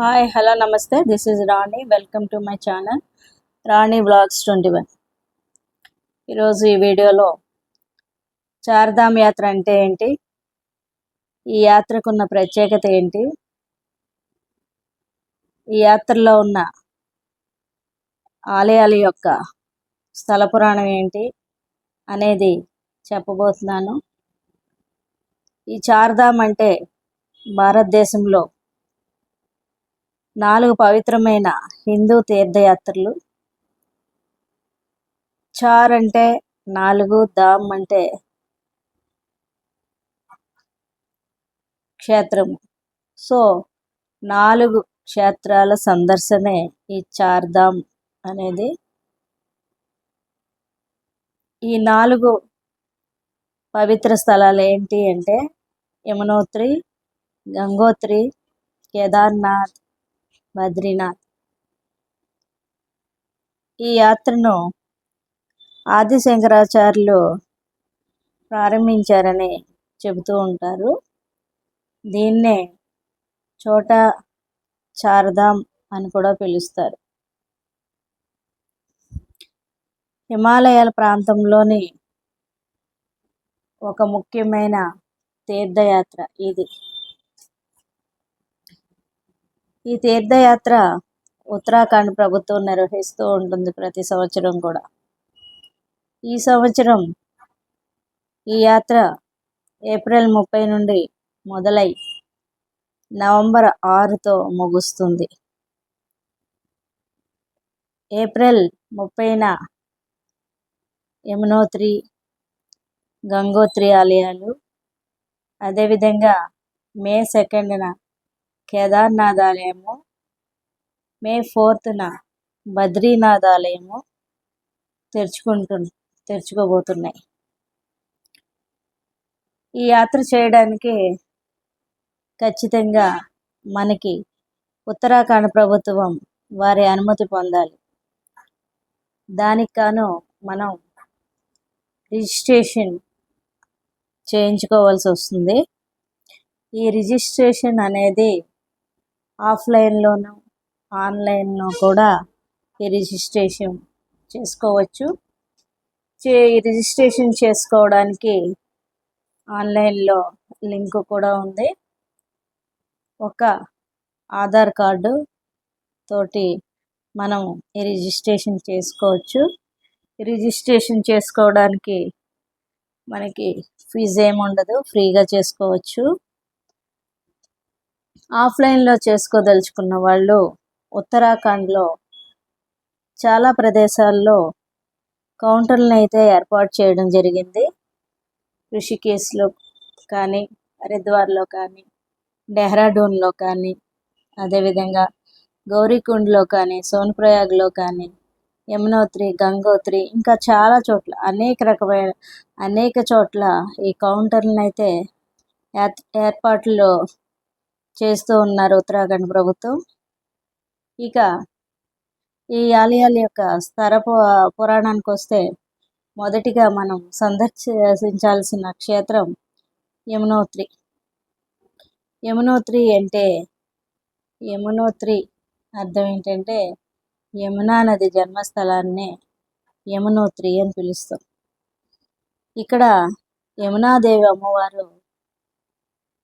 Hi hello నమస్తే this is Rani welcome to my channel Rani blogs twenty one ఈరోజు ఈ వీడియోలో చార్ధామ్ యాత్ర అంటే ఏంటి? ఈ యాత్రకున్న ప్రత్యేకత ఏంటి? ఈ యాత్రలో ఉన్న ఆలయాల యొక్క స్థల పురాణం ఏంటి అనేది చెప్పబోతున్నాను. ఈ చార్ధామ్ అంటే భారతదేశంలో నాలుగు పవిత్రమైన హిందూ తీర్థయాత్రలు. చార్ అంటే నాలుగు దామ్ అంటే క్షేత్రము. సో నాలుగు క్షేత్రాల సందర్శనే ఈ చార్ధామ్ అనేది. ఈ నాలుగు పవిత్ర స్థలాలు ఏంటి అంటే యమునోత్రి గంగోత్రి కేదార్నాథ్ బద్రీనాథ్. ఈ యాత్రను ఆది శంకరాచార్యులు ప్రారంభించారని చెబుతూ ఉంటారు. దీన్నే చోట చార్ధామ్ అని కూడా పిలుస్తారు. హిమాలయాల ప్రాంతంలోని ఒక ముఖ్యమైన తీర్థయాత్ర ఇది. ఈ తీర్థయాత్ర ఉత్తరాఖండ్ ప్రభుత్వం నిర్వహిస్తూ ఉంటుంది ప్రతి సంవత్సరం కూడా. ఈ సంవత్సరం ఈ యాత్ర ఏప్రిల్ ముప్పై నుండి మొదలై నవంబర్ ఆరుతో ముగుస్తుంది. ఏప్రిల్ ముప్పైన యమునోత్రి గంగోత్రి ఆలయాలు అదేవిధంగా మే సెకండ్న కేదార్నాథ్ ఆలయము మే ఫోర్త్న బద్రీనాథ్ ఆలయము తెరుచుకుంటు తెరుచుకోబోతున్నాయి. ఈ యాత్ర చేయడానికి ఖచ్చితంగా మనకి ఉత్తరాఖండ్ ప్రభుత్వం వారి అనుమతి పొందాలి. దానికి గాను మనం రిజిస్ట్రేషన్ చేయించుకోవాల్సి వస్తుంది. ఈ రిజిస్ట్రేషన్ అనేది ఆఫ్లైన్లోనూ ఆన్లైన్లో కూడా ఈ రిజిస్ట్రేషన్ చేసుకోవచ్చు. చే రిజిస్ట్రేషన్ చేసుకోవడానికి ఆన్లైన్లో లింక్ కూడా ఉంది. ఒక ఆధార్ కార్డు తోటి మనం ఈ రిజిస్ట్రేషన్ చేసుకోవచ్చు. రిజిస్ట్రేషన్ చేసుకోవడానికి మనకి ఫీజు ఏమి ఉండదు ఫ్రీగా చేసుకోవచ్చు. ఆఫ్లైన్లో చేసుకోదలుచుకున్న వాళ్ళు ఉత్తరాఖండ్లో చాలా ప్రదేశాల్లో కౌంటర్లను అయితే ఏర్పాటు చేయడం జరిగింది. ఋషికేశ్లో కానీ హరిద్వార్లో కానీ డెహ్రాడూన్లో కానీ అదేవిధంగా గౌరీకుండ్లో కానీ సోన్ప్రయాగ్లో కానీ యమునోత్రి గంగోత్రి ఇంకా చాలా చోట్ల అనేక రకమైన అనేక చోట్ల ఈ కౌంటర్లను అయితే ఏర్పాట్లు చేస్తూ ఉన్నారు ఉత్తరాఖండ్ ప్రభుత్వం. ఇక ఈ ఆలయాల యొక్క స్థర పురాణానికి వస్తే మొదటిగా మనం సందర్శించాల్సిన క్షేత్రం యమునోత్రి. యమునోత్రి అంటే యమునోత్రి అర్థం ఏంటంటే యమునా నది జన్మస్థలాన్ని యమునోత్రి అని పిలుస్తాం. ఇక్కడ యమునాదేవి అమ్మవారు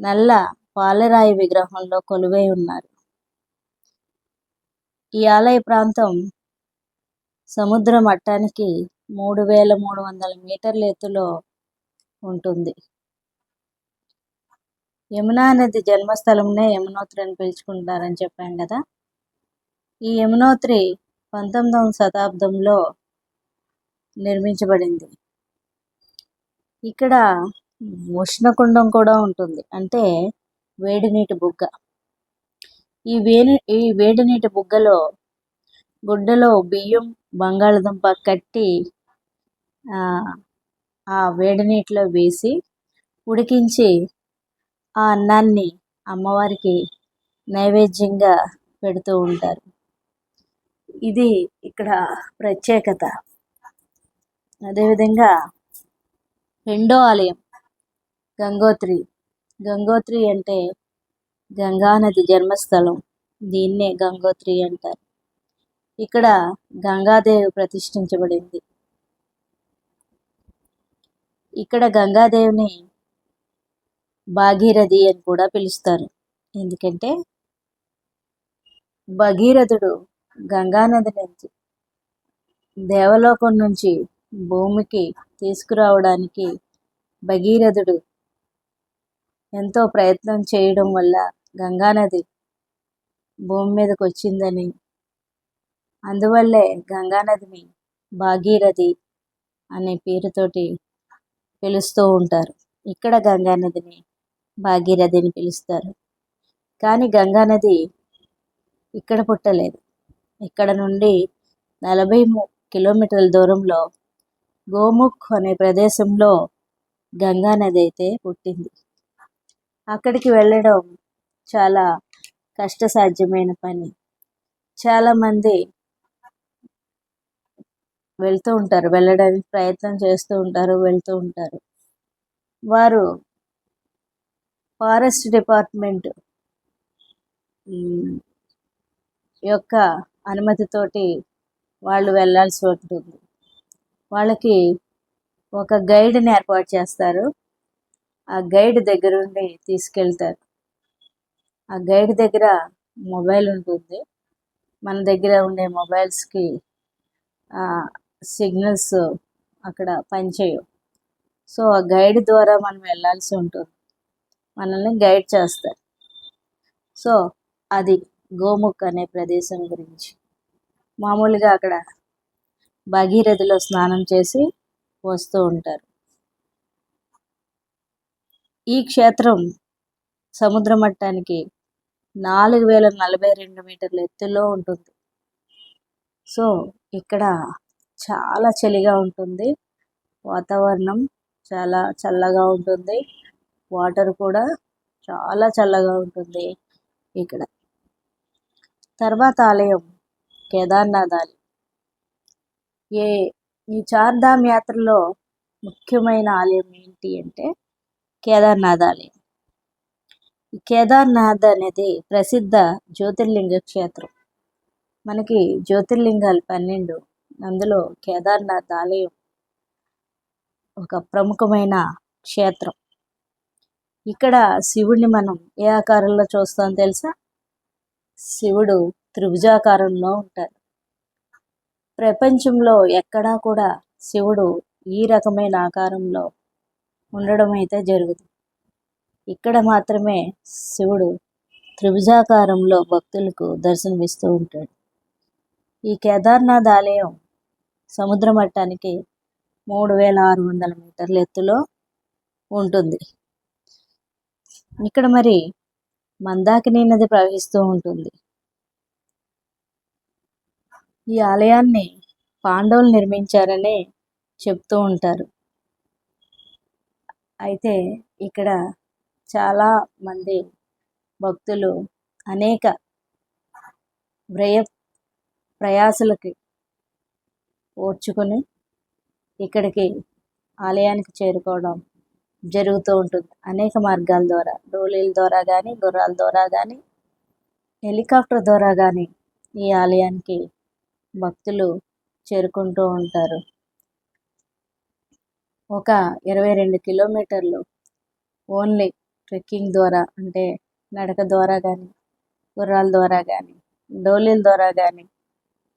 నల్ల పాలరాయి విగ్రహంలో కొలువై ఉన్నారు. ఈ ఆలయ ప్రాంతం సముద్ర మట్టానికి మూడు వేల మూడు వందల మీటర్ల ఎత్తులో ఉంటుంది. యమునా నది జన్మస్థలంనే యమునోత్రి అని పిలుచుకుంటారని చెప్పాను కదా. ఈ యమునోత్రి పంతొమ్మిదవ శతాబ్దంలో నిర్మించబడింది. ఇక్కడ ఉష్ణకుండం కూడా ఉంటుంది. అంటే వేడి నీటి బుగ్గ. ఈ వేడి ఈ వేడి నీటి బుగ్గలో గుడ్డలో బియ్యం బంగాళదుంప కట్టి ఆ వేడి నీటిలో వేసి ఉడికించి ఆ అన్నాన్ని అమ్మవారికి నైవేద్యంగా పెడుతూ ఉంటారు. ఇది ఇక్కడ ప్రత్యేకత. అదేవిధంగా రెండో ఆలయం గంగోత్రి గంగోత్రి అంటే గంగానది జన్మస్థలం. దీన్నే గంగోత్రి అంటారు. ఇక్కడ గంగాదేవి ప్రతిష్ఠించబడింది. ఇక్కడ గంగాదేవిని భాగీరథి అని కూడా పిలుస్తారు. ఎందుకంటే భగీరథుడు గంగానది నుంచి దేవలోకం నుంచి భూమికి తీసుకురావడానికి భగీరథుడు ఎంతో ప్రయత్నం చేయడం వల్ల గంగానది భూమి మీదకి వచ్చిందని అందువల్లే గంగానదిని భాగీరథి అనే పేరుతోటి పిలుస్తూ ఉంటారు. ఇక్కడ గంగానదిని భాగీరథి అని పిలుస్తారు. కానీ గంగానది ఇక్కడ పుట్టలేదు. ఇక్కడ నుండి నలభై కిలోమీటర్ల దూరంలో గోముఖ్ అనే ప్రదేశంలో గంగా నది అయితే పుట్టింది. అక్కడికి వెళ్ళడం చాలా కష్టసాధ్యమైన పని. చాలామంది వెళ్తూ ఉంటారు వెళ్ళడానికి ప్రయత్నం చేస్తూ ఉంటారు వెళ్తూ ఉంటారు. వారు ఫారెస్ట్ డిపార్ట్మెంట్ యొక్క అనుమతితోటి వాళ్ళు వెళ్ళాల్సి ఉంటుంది. వాళ్ళకి ఒక గైడ్ని ఏర్పాటు చేస్తారు. ఆ గైడ్ దగ్గరుండి తీసుకెళ్తారు. ఆ గైడ్ దగ్గర మొబైల్ ఉంటుంది. మన దగ్గర ఉండే మొబైల్స్కి సిగ్నల్స్ అక్కడ పనిచేయవు. సో ఆ గైడ్ ద్వారా మనం వెళ్ళాల్సి ఉంటుంది. మనల్ని గైడ్ చేస్తారు. సో అది గోముఖ్ అనే ప్రదేశం గురించి. మామూలుగా అక్కడ భగీరథిలో స్నానం చేసి వస్తూ ఉంటారు. ఈ క్షేత్రం సముద్ర మట్టానికి నాలుగు వేల నలభై రెండు మీటర్ల ఎత్తులో ఉంటుంది. సో ఇక్కడ చాలా చలిగా ఉంటుంది. వాతావరణం చాలా చల్లగా ఉంటుంది. వాటర్ కూడా చాలా చల్లగా ఉంటుంది ఇక్కడ. తర్వాత ఆలయం కేదార్నాథ్ ఆలయం. ఏ ఈ చార్ధామ్ యాత్రలో ముఖ్యమైన ఆలయం ఏంటి అంటే కేదార్నాథ్ ఆలయం కేదార్నాథ్ అనేది ప్రసిద్ధ జ్యోతిర్లింగ క్షేత్రం. మనకి జ్యోతిర్లింగాలు పన్నెండు. అందులో కేదార్నాథ్ ఆలయం ఒక ప్రముఖమైన క్షేత్రం. ఇక్కడ శివుడిని మనం ఏ ఆకారంలో చూస్తాం తెలుసా? శివుడు త్రిభుజాకారంలో ఉంటారు ప్రపంచంలో ఎక్కడా కూడా శివుడు ఈ రకమైన ఆకారంలో ఉండడం అయితే జరుగుతుంది ఇక్కడ మాత్రమే శివుడు త్రిభుజాకారంలో భక్తులకు దర్శనమిస్తూ ఉంటాడు. ఈ కేదార్నాథ్ ఆలయం సముద్ర మట్టానికి మూడు వేల ఆరు వందల మీటర్ల ఎత్తులో ఉంటుంది. ఇక్కడ మరి మందాకిని నది ప్రవహిస్తూ ఉంటుంది. ఈ ఆలయాన్ని పాండవులు నిర్మించారని చెప్తూ ఉంటారు. అయితే ఇక్కడ చాలా మంది భక్తులు అనేక వ్యయ ప్రయాసలకి ఓర్చుకొని ఇక్కడికి ఆలయానికి చేరుకోవడం జరుగుతూ ఉంటుంది. అనేక మార్గాల ద్వారా డోలీల ద్వారా కానీ గుర్రాల ద్వారా కానీ హెలికాప్టర్ ద్వారా కానీ ఈ ఆలయానికి భక్తులు చేరుకుంటూ ఉంటారు. ఒక ఇరవై రెండు కిలోమీటర్లు ఓన్లీ ట్రెక్కింగ్ ద్వారా అంటే నడక ద్వారా కానీ గుర్రాల ద్వారా కానీ డోలీల ద్వారా కానీ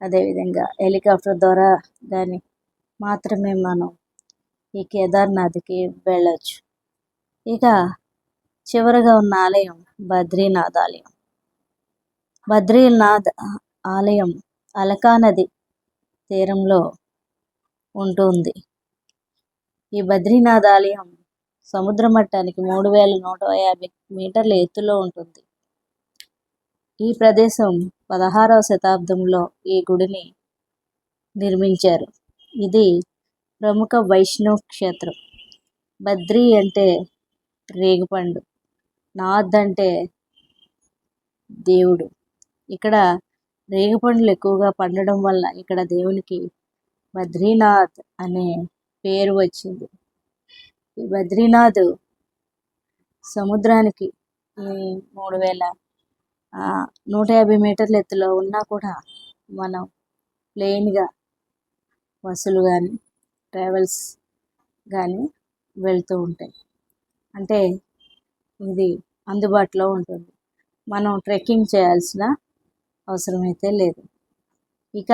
అదేవిధంగా హెలికాప్టర్ ద్వారా కానీ మాత్రమే మనం ఈ కేదార్నాథ్కి వెళ్ళొచ్చు. ఇక చివరగా ఉన్న ఆలయం బద్రీనాథ్ ఆలయం. బద్రీనాథ్ ఆలయం అలకా నది తీరంలో ఉంటుంది ఈ బద్రీనాథ్ ఆలయం సముద్ర మట్టానికి మూడు వేల నూట యాభై మీటర్ల ఎత్తులో ఉంటుంది. ఈ ప్రదేశం పదహారవ శతాబ్దంలో ఈ గుడిని నిర్మించారు. ఇది ప్రముఖ వైష్ణవ్ క్షేత్రం. బద్రి అంటే రేగుపండు నాథ్ అంటే దేవుడు. ఇక్కడ రేగుపండ్లు ఎక్కువగా పండడం వల్ల ఇక్కడ దేవునికి బద్రీనాథ్ అనే పేరు వచ్చింది. ఈ బద్రీనాథ్ సముద్రానికి మూడు వేల నూట యాభై మీటర్ల ఎత్తులో ఉన్నా కూడా మనం ప్లెయిన్గా బస్సులు కానీ ట్రావెల్స్ కానీ వెళ్తూ ఉంటాయి. అంటే ఇది అందుబాటులో ఉంటుంది. మనం ట్రెక్కింగ్ చేయాల్సిన అవసరం అయితే లేదు. ఇక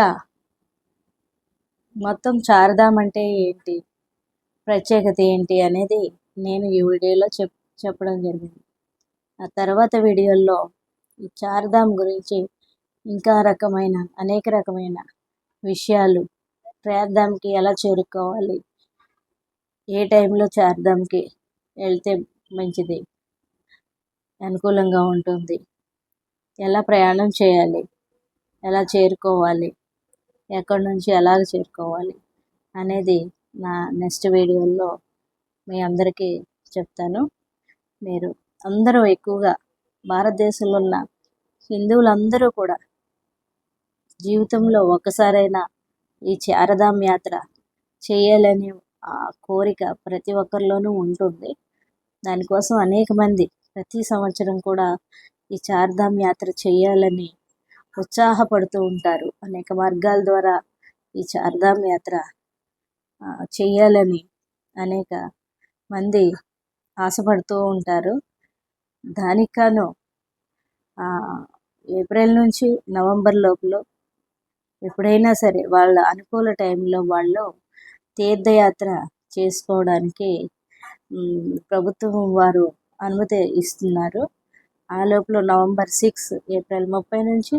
మొత్తం చారుదాం అంటే ఏంటి? ప్రత్యేకత ఏంటి అనేది నేను ఈ వీడియోలో చెప్ చెప్పడం జరిగింది. ఆ తర్వాత వీడియోల్లో ఈ చార్ధామ్ గురించి ఇంకా రకమైన అనేక రకమైన విషయాలు చార్ధామ్కి ఎలా చేరుకోవాలి? ఏ టైంలో చార్ధామ్కి వెళ్తే మంచిది? అనుకూలంగా ఉంటుంది. ఎలా ప్రయాణం చేయాలి? ఎలా చేరుకోవాలి? ఎక్కడి నుంచి ఎలా చేరుకోవాలి అనేది నా నెక్స్ట్ వీడియోలో మీ అందరికీ చెప్తాను. మీరు అందరూ ఎక్కువగా భారతదేశంలో ఉన్న హిందువులందరూ కూడా జీవితంలో ఒకసారైనా ఈ చారధామ్ యాత్ర చేయాలనే ఆ కోరిక ప్రతి ఒక్కరిలోనూ ఉంటుంది. దానికోసం అనేక మంది ప్రతి సంవత్సరం కూడా ఈ చార్ధామ్ యాత్ర చేయాలని ఉత్సాహపడుతూ ఉంటారు. అనేక మార్గాల ద్వారా ఈ చార్ధామ్ యాత్ర చేయాలని అనేక మంది ఆశపడుతూ ఉంటారు. దానికాను ఏప్రిల్ నుంచి నవంబర్ లోపల ఎప్పుడైనా సరే వాళ్ళ అనుకూల టైంలో వాళ్ళు తీర్థయాత్ర చేసుకోవడానికి ప్రభుత్వం వారు అనుమతి ఇస్తున్నారు. ఆ లోపల నవంబర్ సిక్స్ ఏప్రిల్ ముప్పై నుంచి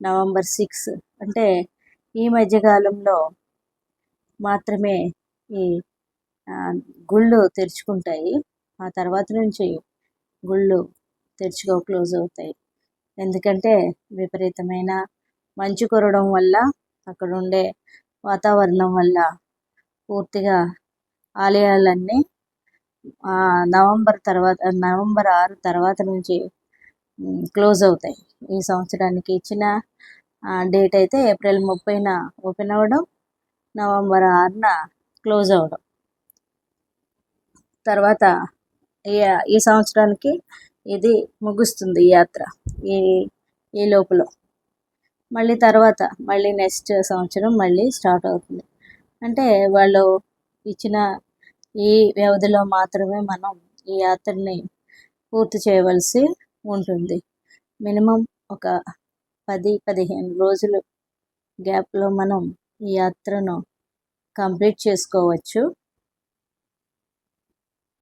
నవంబర్ సిక్స్ అంటే ఈ మధ్యకాలంలో మాత్రమే ఈ గుళ్ళు తెరుచుకుంటాయి. ఆ తర్వాత నుంచి గుళ్ళు తెరుచుకో క్లోజ్ అవుతాయి. ఎందుకంటే విపరీతమైన మంచు కురవడం వల్ల అక్కడ ఉండే వాతావరణం వల్ల పూర్తిగా ఆలయాలన్నీ నవంబర్ తర్వాత నవంబర్ ఆరు తర్వాత నుంచి క్లోజ్ అవుతాయి. ఈ సంవత్సరానికి ఇచ్చిన డేట్ అయితే ఏప్రిల్ ముప్పైన ఓపెన్ అవ్వడం నవంబర్ ఆరున క్లోజ్ అవ్వడం. తర్వాత ఈ ఈ సంవత్సరానికి ఇది ముగుస్తుంది ఈ యాత్ర ఈ ఈ లోపల. మళ్ళీ తర్వాత మళ్ళీ నెక్స్ట్ సంవత్సరం మళ్ళీ స్టార్ట్ అవుతుంది. అంటే వాళ్ళు ఇచ్చిన ఈ వ్యవధిలో మాత్రమే మనం ఈ యాత్రని పూర్తి చేయవలసి ఉంటుంది. మినిమం ఒక పది పదిహేను రోజులు గ్యాప్లో మనం ఈ యాత్రను కంప్లీట్ చేసుకోవచ్చు.